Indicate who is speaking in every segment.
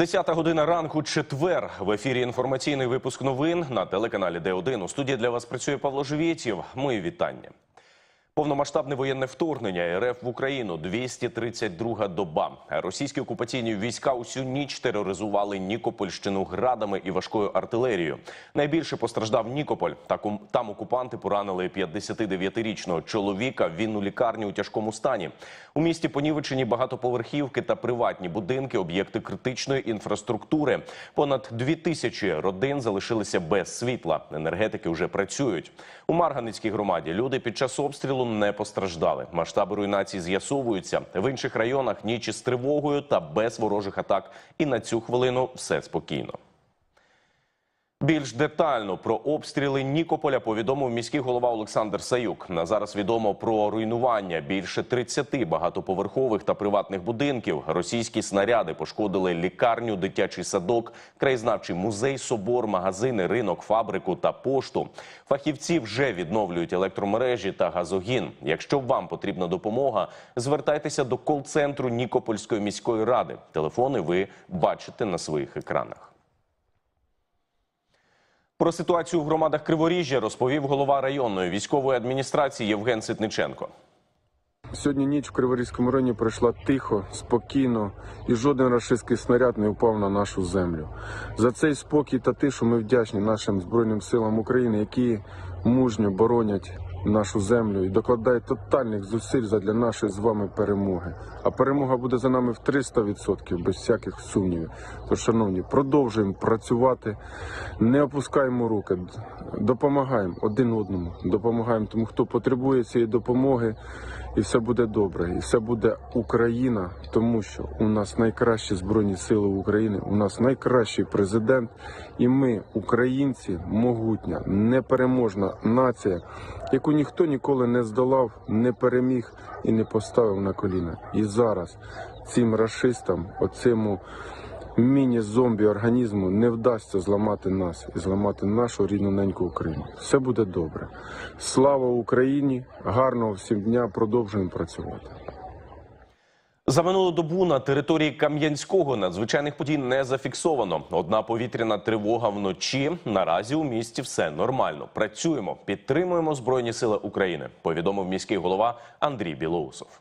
Speaker 1: Десята година ранку, четвер. В ефірі інформаційний випуск новин на телеканалі Д1. У студії для вас працює Павло Живєтєв. Мої вітання. Повномасштабне воєнне вторгнення РФ в Україну 232 доба. Російські окупаційні війська усю ніч тероризували Нікопольщину градами і важкою артилерією. Найбільше постраждав Нікополь. Там окупанти поранили 59-річного чоловіка. Він у лікарні у тяжкому стані. У місті понівечені багатоповерхівки та приватні будинки, об'єкти критичної інфраструктури. Понад дві тисячі родин залишилися без світла. Енергетики вже працюють. У Марганецькій громаді люди під час обстрілу не постраждали. Масштаби руйнації з'ясовуються. В інших районах ніч із тривогою та без ворожих атак. І на цю хвилину все спокійно. Більш детально про обстріли Нікополя повідомив міський голова Олександр Саюк. На зараз відомо про руйнування більше 30 багатоповерхових та приватних будинків. Російські снаряди пошкодили лікарню, дитячий садок, краєзнавчий музей, собор, магазини, ринок, фабрику та пошту. Фахівці вже відновлюють електромережі та газогін. Якщо вам потрібна допомога, звертайтеся до кол-центру Нікопольської міської ради. Телефони ви бачите на своїх екранах. Про ситуацію в громадах Криворіжжя розповів голова районної військової адміністрації Євген Ситниченко.
Speaker 2: Сьогодні ніч в Криворізькому районі пройшла тихо, спокійно, і жоден рашистський снаряд не впав на нашу землю. За цей спокій та тишу ми вдячні нашим збройним силам України, які мужньо боронять нашу землю і докладає тотальних зусиль задля нашої з вами перемоги. А перемога буде за нами в 300%, без всяких сумнівів. Тож, шановні, продовжуємо працювати, не опускаємо руки, допомагаємо один одному, допомагаємо тому, хто потребує цієї допомоги і все буде добре, і все буде Україна, тому що у нас найкращі збройні сили України, у нас найкращий президент, і ми, українці, могутня, непереможна нація, яку ніхто ніколи не здолав, не переміг і не поставив на коліна. І зараз цим расистам, оцему міні-зомбі організму не вдасться зламати нас і зламати нашу рідну неньку Україну. Все буде добре. Слава Україні! Гарного всім дня! Продовжуємо працювати.
Speaker 1: За минулу добу на території Кам'янського надзвичайних подій не зафіксовано. Одна повітряна тривога вночі. Наразі у місті все нормально. Працюємо, підтримуємо Збройні Сили України. Повідомив міський голова Андрій Білоусов.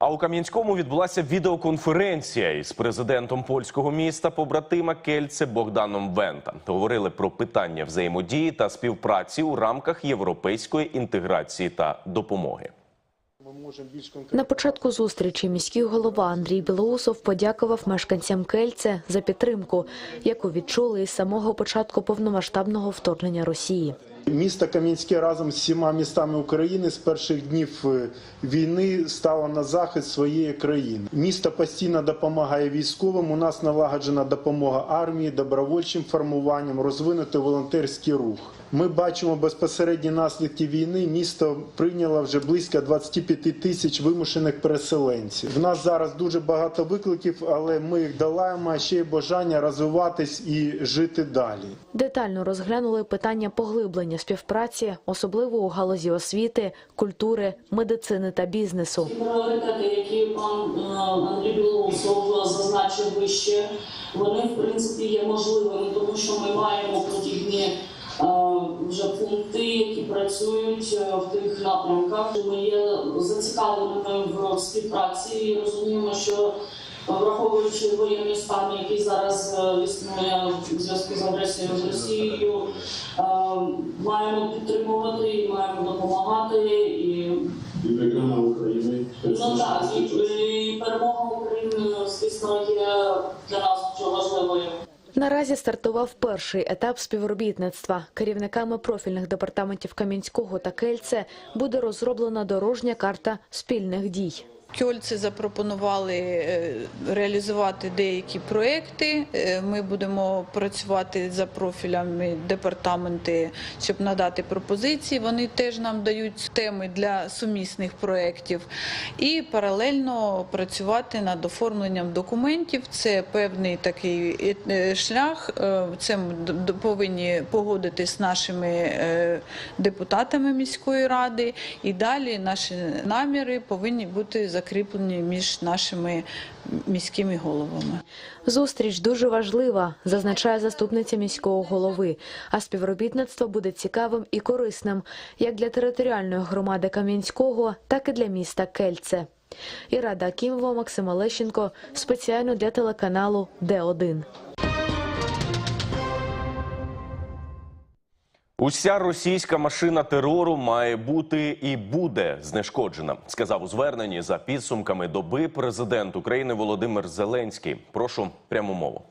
Speaker 1: А у Кам'янському відбулася відеоконференція із президентом польського міста побратима Кельце Богданом Вента. Говорили про питання взаємодії та співпраці у рамках європейської інтеграції та допомоги.
Speaker 3: На початку зустрічі міський голова Андрій Білоусов подякував мешканцям Кельце за підтримку, яку відчули із самого початку повномасштабного вторгнення Росії.
Speaker 4: Місто Кам'янське разом з всіма містами України з перших днів е, війни стало на захист своєї країни. Місто постійно допомагає військовим. У нас налагоджена допомога армії, добровольчим формуванням, розвинути волонтерський рух. Ми бачимо безпосередні наслідки війни. Місто прийняло вже близько 25 тисяч вимушених переселенців. В нас зараз дуже багато викликів, але ми їх долаємо. Ще є бажання розвиватись і жити далі.
Speaker 3: Детально розглянули питання поглиблення співпраці, особливо у галузі освіти, культури, медицини та бізнесу.
Speaker 5: Пріоритети, які пан е, Андрій Білоусов зазначив вище, вони в принципі є можливими, тому що ми маємо подібні е, вже пункти, які працюють е, в тих напрямках. Ми є зацікавленими в співпраці і розуміємо, що враховуючи воєнний стан, який зараз е, існує в зв'язку з агресією з Росією, е, маємо підтримувати і маємо допомагати і
Speaker 6: і перемога України.
Speaker 5: Ну так, і, і перемога України, звісно, є для нас дуже важливою.
Speaker 3: Наразі стартував перший етап співробітництва. Керівниками профільних департаментів Кам'янського та Кельце буде розроблена дорожня карта спільних дій.
Speaker 7: Кьольці запропонували е, реалізувати деякі проекти. Е, Ми будемо працювати за профілями департаменти, щоб надати пропозиції. Вони теж нам дають теми для сумісних проєктів. І паралельно працювати над оформленням документів. Це певний такий е, шлях. Це ми повинні погодити з нашими депутатами міської ради. І далі наші наміри повинні бути закріплені між нашими міськими головами.
Speaker 3: Зустріч дуже важлива, зазначає заступниця міського голови. А співробітництво буде цікавим і корисним як для територіальної громади Кам'янського, так і для міста Кельце. Ірада Кімво, Максим Олещенко спеціально для телеканалу Д1.
Speaker 1: Уся російська машина терору має бути і буде знешкоджена, сказав у зверненні за підсумками доби президент України Володимир Зеленський. Прошу пряму мову.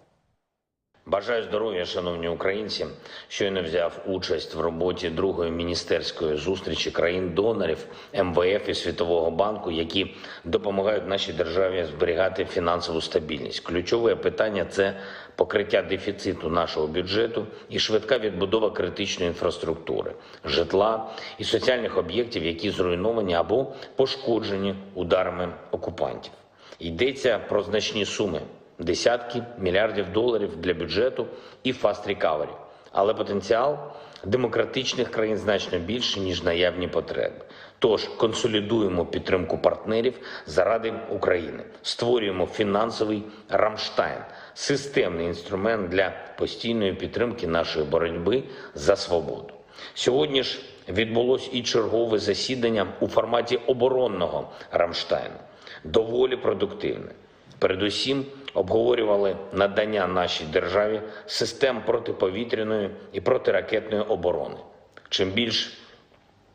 Speaker 8: Бажаю здоров'я, шановні українці. Щойно взяв участь в роботі другої міністерської зустрічі країн-донорів МВФ і Світового банку, які допомагають нашій державі зберігати фінансову стабільність. Ключове питання це покриття дефіциту нашого бюджету і швидка відбудова критичної інфраструктури, житла і соціальних об'єктів, які зруйновані або пошкоджені ударами окупантів. Йдеться про значні суми десятки мільярдів доларів для бюджету і фаст рекавері. Але потенціал демократичних країн значно більше, ніж наявні потреби. Тож консолідуємо підтримку партнерів заради України, створюємо фінансовий Рамштайн, системний інструмент для постійної підтримки нашої боротьби за свободу. Сьогодні ж відбулось і чергове засідання у форматі оборонного Рамштайну, доволі продуктивне. Передусім обговорювали надання нашій державі систем протиповітряної і протиракетної оборони. Чим більш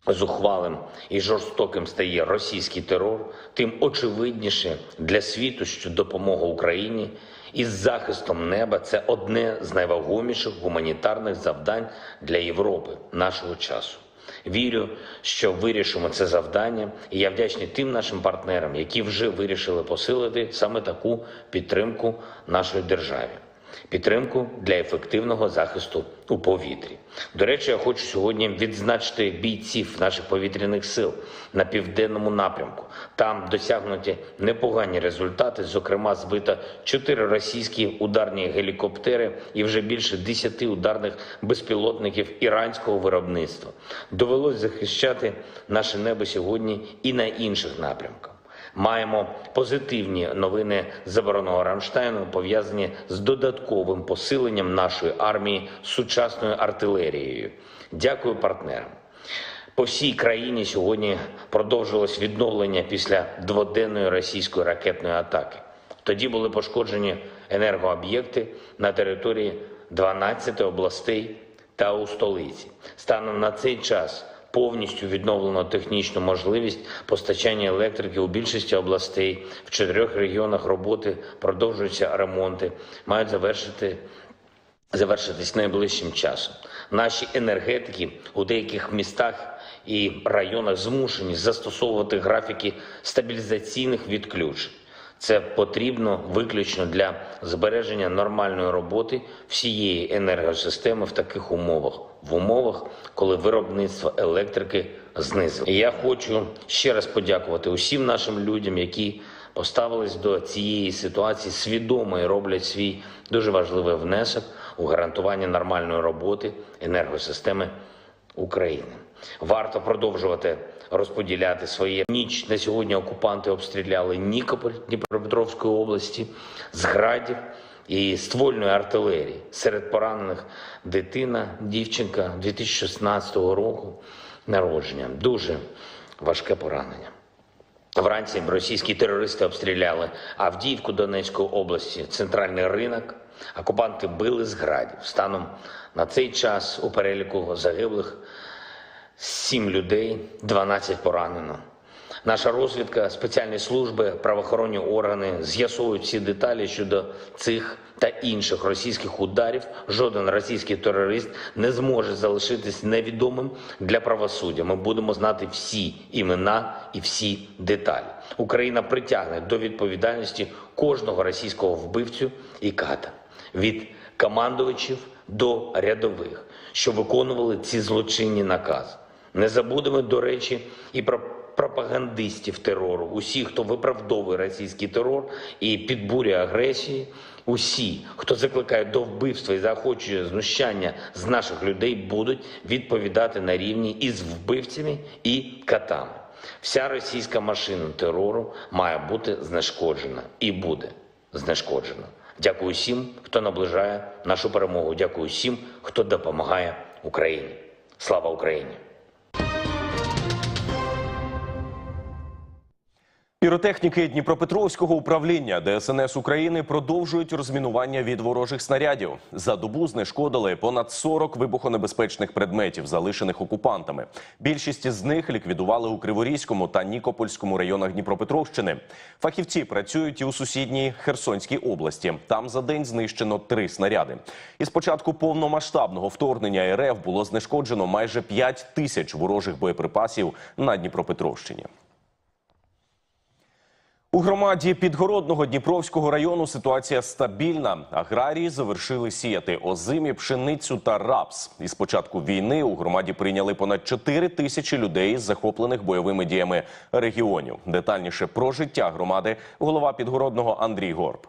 Speaker 8: зухвалим і жорстоким стає російський терор, тим очевидніше для світу, що допомога Україні із захистом неба це одне з найвагоміших гуманітарних завдань для Європи нашого часу. Вірю, що вирішимо це завдання, і я вдячний тим нашим партнерам, які вже вирішили посилити саме таку підтримку нашої державі. Підтримку для ефективного захисту у повітрі. До речі, я хочу сьогодні відзначити бійців наших повітряних сил на південному напрямку. Там досягнуті непогані результати. Зокрема, збито чотири російські ударні гелікоптери і вже більше десяти ударних безпілотників іранського виробництва. Довелось захищати наше небо сьогодні і на інших напрямках. Маємо позитивні новини з оборонного Рамштайну, пов'язані з додатковим посиленням нашої армії сучасною артилерією. Дякую партнерам. По всій країні сьогодні продовжилось відновлення після дводенної російської ракетної атаки. Тоді були пошкоджені енергооб'єкти на території 12 областей та у столиці. Станом на цей час повністю відновлено технічну можливість постачання електрики у більшості областей. В чотирьох регіонах роботи продовжуються ремонти, мають завершити завершитись найближчим часом. Наші енергетики у деяких містах і районах змушені застосовувати графіки стабілізаційних відключень. Це потрібно виключно для збереження нормальної роботи всієї енергосистеми в таких умовах, в умовах, коли виробництво електрики знизило. І я хочу ще раз подякувати усім нашим людям, які поставились до цієї ситуації свідомо і роблять свій дуже важливий внесок у гарантування нормальної роботи енергосистеми України. Варто продовжувати розподіляти своє ніч. На сьогодні окупанти обстріляли Нікополь Дніпропетровської області з градів і ствольної артилерії. Серед поранених дитина, дівчинка 2016 року народження. Дуже важке поранення. Вранці російські терористи обстріляли Авдіївку Донецької області, центральний ринок. Окупанти били з градів. Станом на цей час у переліку загиблих 7 людей, 12 поранено. Наша розвідка, спеціальні служби, правоохоронні органи з'ясовують всі деталі щодо цих та інших російських ударів. Жоден російський терорист не зможе залишитись невідомим для правосуддя. Ми будемо знати всі імена і всі деталі. Україна притягне до відповідальності кожного російського вбивцю і ката від командувачів до рядових, що виконували ці злочинні накази. Не забудемо, до речі, і про пропагандистів терору, усі, хто виправдовує російський терор і підбурює агресії, усі, хто закликає до вбивства і заохочує знущання з наших людей, будуть відповідати на рівні із вбивцями і катами. Вся російська машина терору має бути знешкоджена і буде знешкоджена. Дякую всім, хто наближає нашу перемогу. Дякую всім, хто допомагає Україні. Слава Україні!
Speaker 1: Піротехніки Дніпропетровського управління ДСНС України продовжують розмінування від ворожих снарядів. За добу знешкодили понад 40 вибухонебезпечних предметів, залишених окупантами. Більшість з них ліквідували у Криворізькому та Нікопольському районах Дніпропетровщини. Фахівці працюють і у сусідній Херсонській області. Там за день знищено три снаряди. Із початку повномасштабного вторгнення РФ було знешкоджено майже 5 тисяч ворожих боєприпасів на Дніпропетровщині. У громаді Підгородного Дніпровського району ситуація стабільна. Аграрії завершили сіяти озимі, пшеницю та рапс. Із початку війни у громаді прийняли понад 4 тисячі людей захоплених бойовими діями регіонів. Детальніше про життя громади голова Підгородного Андрій Горб.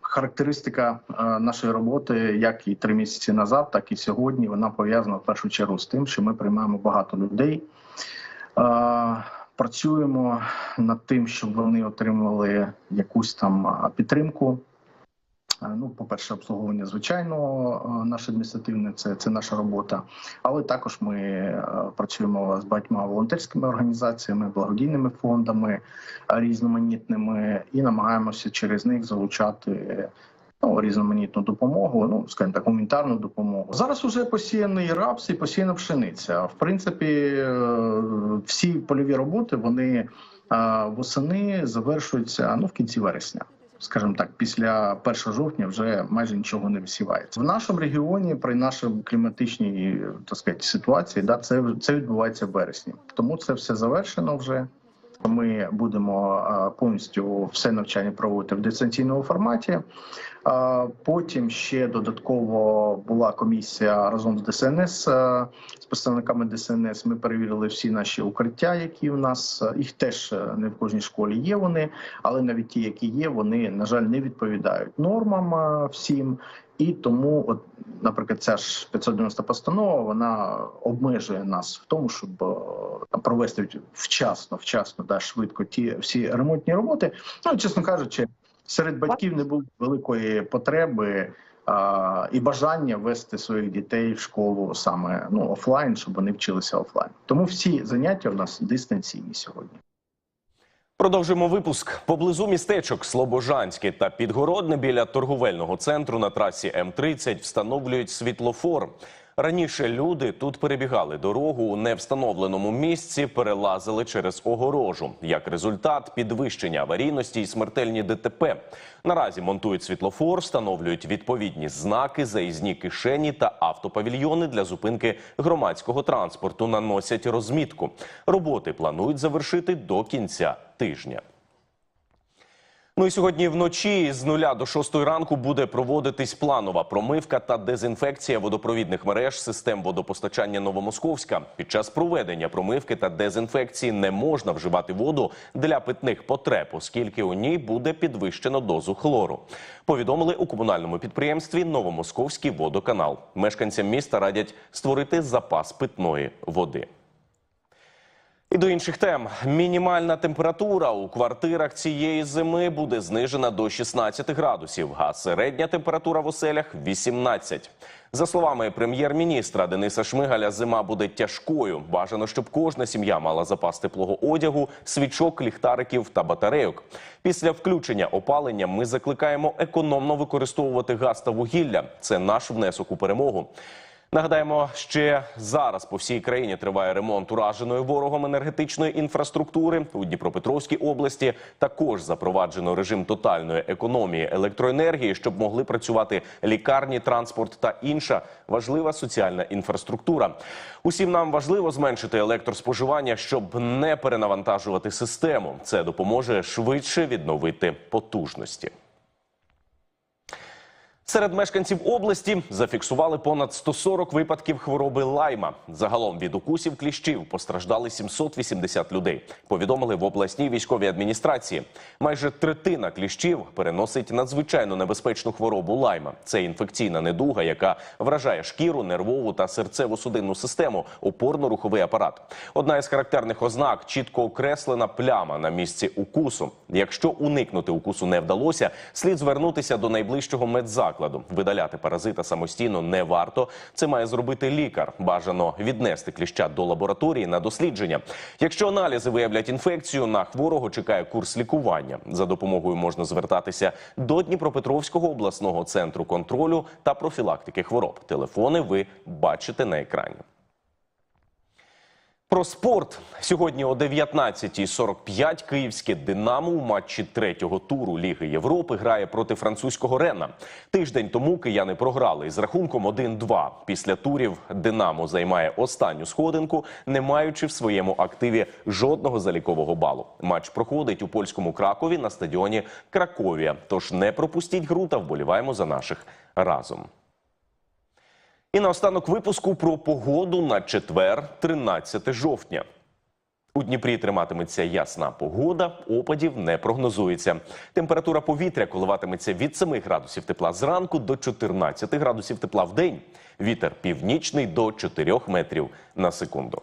Speaker 9: Характеристика е, нашої роботи, як і три місяці назад, так і сьогодні, вона пов'язана в першу чергу з тим, що ми приймаємо багато людей. Працюємо над тим, щоб вони отримали якусь там підтримку. Е, Ну, по-перше, обслуговування звичайно, е, наше адміністративне це, це наша робота. Але також ми е, працюємо з багатьма волонтерськими організаціями, благодійними фондами різноманітними і намагаємося через них залучати ну, різноманітну допомогу, ну скажімо так, гуманітарну допомогу. Зараз уже посіяний рапс і посіяна пшениця. В принципі, е, всі польові роботи вони е, восени завершуються ну в кінці вересня. Скажімо так, після 1 жовтня вже майже нічого не висівається в нашому регіоні. При нашій кліматичній так сказати, ситуації, да, це це відбувається в вересні. Тому це все завершено вже. Ми будемо е, повністю все навчання проводити в дистанційному форматі. Е, Потім ще додатково була комісія разом з ДСНС е, з представниками ДСНС. Ми перевірили всі наші укриття, які в нас їх теж не в кожній школі є. Вони, але навіть ті, які є, вони на жаль не відповідають нормам всім. І тому, от, наприклад, ця ж 590 постанова вона обмежує нас в тому, щоб е, там, провести вчасно, вчасно да, швидко ті всі ремонтні роботи. Ну чесно кажучи, серед батьків не було великої потреби а, і бажання вести своїх дітей в школу саме ну офлайн, щоб вони вчилися офлайн. Тому всі заняття в нас дистанційні сьогодні.
Speaker 1: Продовжуємо випуск. Поблизу містечок Слобожанське та Підгородне біля торговельного центру на трасі М30 встановлюють світлофор. Раніше люди тут перебігали дорогу у невстановленому місці, перелазили через огорожу. Як результат, підвищення аварійності і смертельні ДТП. Наразі монтують світлофор, встановлюють відповідні знаки, заїзні кишені та автопавільйони для зупинки громадського транспорту. Наносять розмітку. Роботи планують завершити до кінця тижня. Ну і сьогодні вночі з нуля до шостої ранку буде проводитись планова промивка та дезінфекція водопровідних мереж систем водопостачання Новомосковська. Під час проведення промивки та дезінфекції не можна вживати воду для питних потреб, оскільки у ній буде підвищено дозу хлору. Повідомили у комунальному підприємстві Новомосковський водоканал. Мешканцям міста радять створити запас питної води. І до інших тем. Мінімальна температура у квартирах цієї зими буде знижена до 16 градусів, а середня температура в оселях 18. За словами прем'єр-міністра Дениса Шмигаля, зима буде тяжкою. Бажано, щоб кожна сім'я мала запас теплого одягу, свічок, ліхтариків та батарейок. Після включення опалення ми закликаємо економно використовувати газ та вугілля. Це наш внесок у перемогу. Нагадаємо, ще зараз по всій країні триває ремонт ураженої ворогом енергетичної інфраструктури у Дніпропетровській області. Також запроваджено режим тотальної економії електроенергії, щоб могли працювати лікарні, транспорт та інша важлива соціальна інфраструктура. Усім нам важливо зменшити електроспоживання, щоб не перенавантажувати систему. Це допоможе швидше відновити потужності. Серед мешканців області зафіксували понад 140 випадків хвороби лайма. Загалом від укусів кліщів постраждали 780 людей. Повідомили в обласній військовій адміністрації. Майже третина кліщів переносить надзвичайно небезпечну хворобу лайма. Це інфекційна недуга, яка вражає шкіру, нервову та серцево-судинну систему, опорно-руховий апарат. Одна із характерних ознак чітко окреслена пляма на місці укусу. Якщо уникнути укусу не вдалося, слід звернутися до найближчого медзакладу. Видаляти паразита самостійно не варто. Це має зробити лікар. Бажано віднести кліща до лабораторії на дослідження. Якщо аналізи виявлять інфекцію, на хворого чекає курс лікування. За допомогою можна звертатися до Дніпропетровського обласного центру контролю та профілактики хвороб. Телефони ви бачите на екрані. Про спорт сьогодні о 19.45 київське Динамо у матчі третього туру Ліги Європи грає проти французького Рена. Тиждень тому кияни програли із рахунком 1-2. Після турів Динамо займає останню сходинку, не маючи в своєму активі жодного залікового балу. Матч проходить у польському Кракові на стадіоні Краковія. Тож не пропустіть гру та вболіваємо за наших разом. І наостанок випуску про погоду на четвер, 13 жовтня. У Дніпрі триматиметься ясна погода, опадів не прогнозується. Температура повітря коливатиметься від 7 градусів тепла зранку до 14 градусів тепла в день. Вітер північний до 4 метрів на секунду.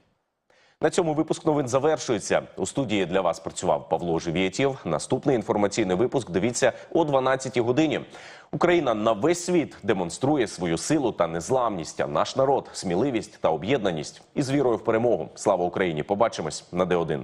Speaker 1: На цьому випуск новин завершується. У студії для вас працював Павло Живєтєв. Наступний інформаційний випуск дивіться о 12 годині. Україна на весь світ демонструє свою силу та незламність. А наш народ сміливість та об'єднаність і з вірою в перемогу. Слава Україні! Побачимось на Д1.